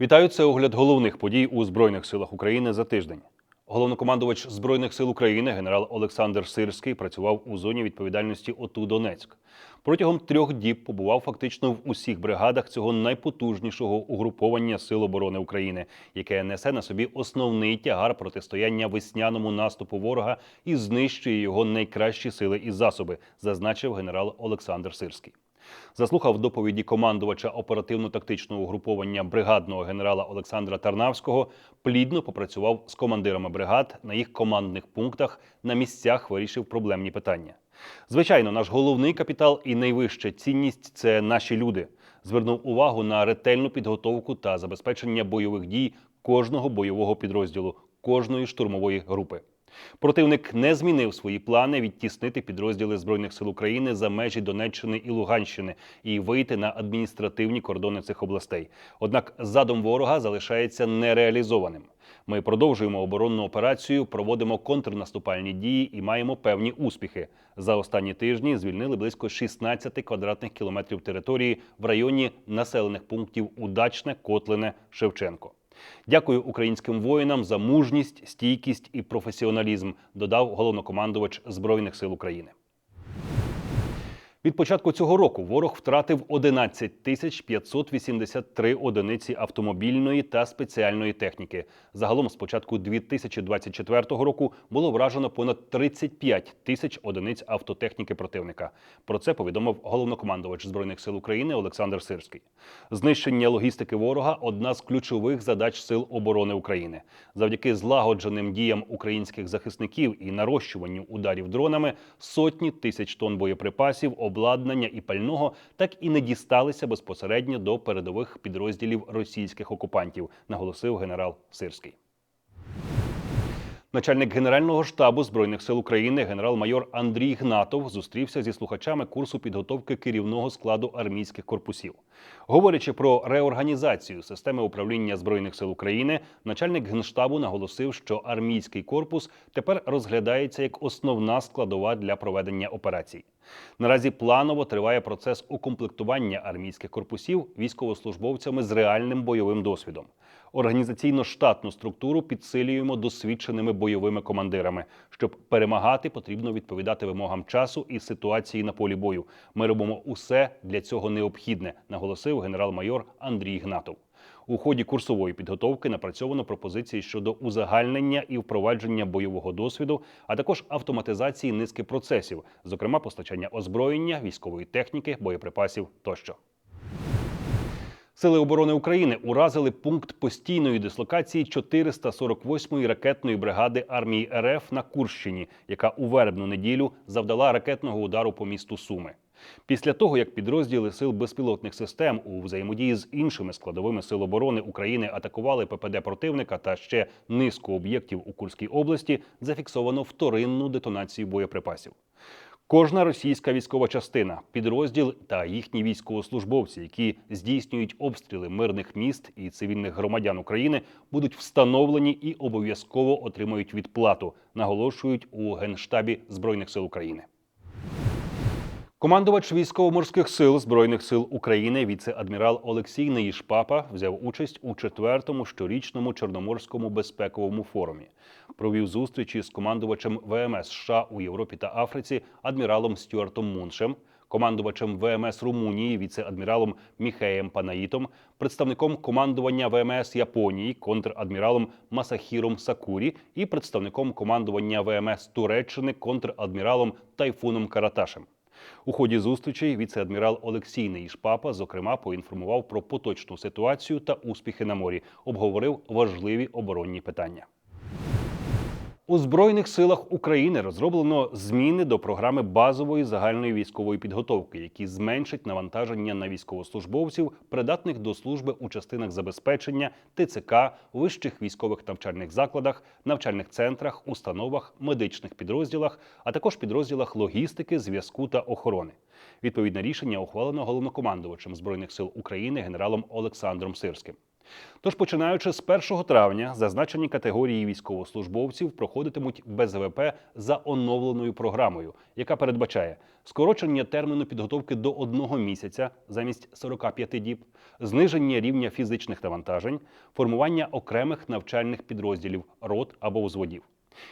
Вітаю, це огляд головних подій у Збройних силах України за тиждень. Головнокомандувач Збройних сил України генерал Олександр Сирський працював у зоні відповідальності ОТУ Донецьк. Протягом трьох діб побував фактично в усіх бригадах цього найпотужнішого угруповання Сил оборони України, яке несе на собі основний тягар протистояння весняному наступу ворога і знищує його найкращі сили і засоби, зазначив генерал Олександр Сирський. Заслухав доповіді командувача оперативно-тактичного угруповання бригадного генерала Олександра Тарнавського, плідно попрацював з командирами бригад на їх командних пунктах, на місцях вирішив проблемні питання. Звичайно, наш головний капітал і найвища цінність це наші люди. Звернув увагу на ретельну підготовку та забезпечення бойових дій кожного бойового підрозділу, кожної штурмової групи. Противник не змінив свої плани відтіснити підрозділи збройних сил України за межі Донеччини і Луганщини і вийти на адміністративні кордони цих областей. Однак задум ворога залишається нереалізованим. Ми продовжуємо оборонну операцію, проводимо контрнаступальні дії і маємо певні успіхи. За останні тижні звільнили близько 16 квадратних кілометрів території в районі населених пунктів Удачне, Котлине, Шевченко. Дякую українським воїнам за мужність, стійкість і професіоналізм, додав головнокомандувач Збройних сил України. Від початку цього року ворог втратив 11 тисяч 583 одиниці автомобільної та спеціальної техніки. Загалом з початку 2024 року було вражено понад 35 тисяч одиниць автотехніки противника. Про це повідомив головнокомандувач збройних сил України Олександр Сирський. Знищення логістики ворога одна з ключових задач сил оборони України. Завдяки злагодженим діям українських захисників і нарощуванню ударів дронами сотні тисяч тонн боєприпасів обладнання і пального так і не дісталися безпосередньо до передових підрозділів російських окупантів, наголосив генерал Сирський. Начальник Генерального штабу збройних сил України генерал-майор Андрій Гнатов зустрівся зі слухачами курсу підготовки керівного складу армійських корпусів. Говорячи про реорганізацію системи управління збройних сил України, начальник генштабу наголосив, що армійський корпус тепер розглядається як основна складова для проведення операцій. Наразі планово триває процес укомплектування армійських корпусів військовослужбовцями з реальним бойовим досвідом. Організаційно-штатну структуру підсилюємо досвідченими бойовими командирами. Щоб перемагати, потрібно відповідати вимогам часу і ситуації на полі бою. Ми робимо усе для цього необхідне, наголосив генерал-майор Андрій Гнатов. У ході курсової підготовки напрацьовано пропозиції щодо узагальнення і впровадження бойового досвіду, а також автоматизації низки процесів, зокрема постачання озброєння, військової техніки, боєприпасів тощо. Сили оборони України уразили пункт постійної дислокації 448-ї ракетної бригади армії РФ на Курщині, яка у вербну неділю завдала ракетного удару по місту Суми. Після того, як підрозділи сил безпілотних систем у взаємодії з іншими складовими сил оборони України атакували ППД противника та ще низку об'єктів у Курській області, зафіксовано вторинну детонацію боєприпасів. Кожна російська військова частина, підрозділ та їхні військовослужбовці, які здійснюють обстріли мирних міст і цивільних громадян України, будуть встановлені і обов'язково отримають відплату, наголошують у генштабі збройних сил України. Командувач військово-морських сил збройних сил України, віце-адмірал Олексій Неїшпапа взяв участь у четвертому щорічному чорноморському безпековому форумі. Провів зустрічі з командувачем ВМС США у Європі та Африці адміралом Стюартом Муншем, командувачем ВМС Румунії, віце-адміралом Міхеєм Панаїтом, представником командування ВМС Японії, контрадміралом Масахіром Сакурі і представником командування ВМС Туреччини, контрадміралом Тайфуном Караташем. У ході зустрічей віце-адмірал Олексій Неїшпапа, зокрема, поінформував про поточну ситуацію та успіхи на морі, обговорив важливі оборонні питання. У Збройних силах України розроблено зміни до програми базової загальної військової підготовки, які зменшать навантаження на військовослужбовців, придатних до служби у частинах забезпечення, ТЦК, вищих військових навчальних закладах, навчальних центрах, установах, медичних підрозділах, а також підрозділах логістики, зв'язку та охорони. Відповідне рішення ухвалено головнокомандувачем збройних сил України генералом Олександром Сирським. Тож, починаючи з 1 травня, зазначені категорії військовослужбовців проходитимуть без ВП за оновленою програмою, яка передбачає скорочення терміну підготовки до одного місяця замість 45 діб, зниження рівня фізичних навантажень, формування окремих навчальних підрозділів рот або взводів.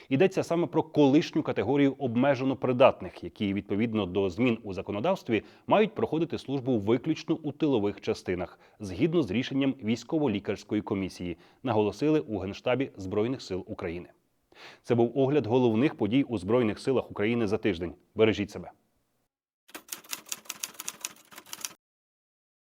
Йдеться саме про колишню категорію обмежено придатних, які відповідно до змін у законодавстві мають проходити службу виключно у тилових частинах, згідно з рішенням військово-лікарської комісії, наголосили у Генштабі Збройних сил України. Це був огляд головних подій у Збройних силах України за тиждень. Бережіть себе.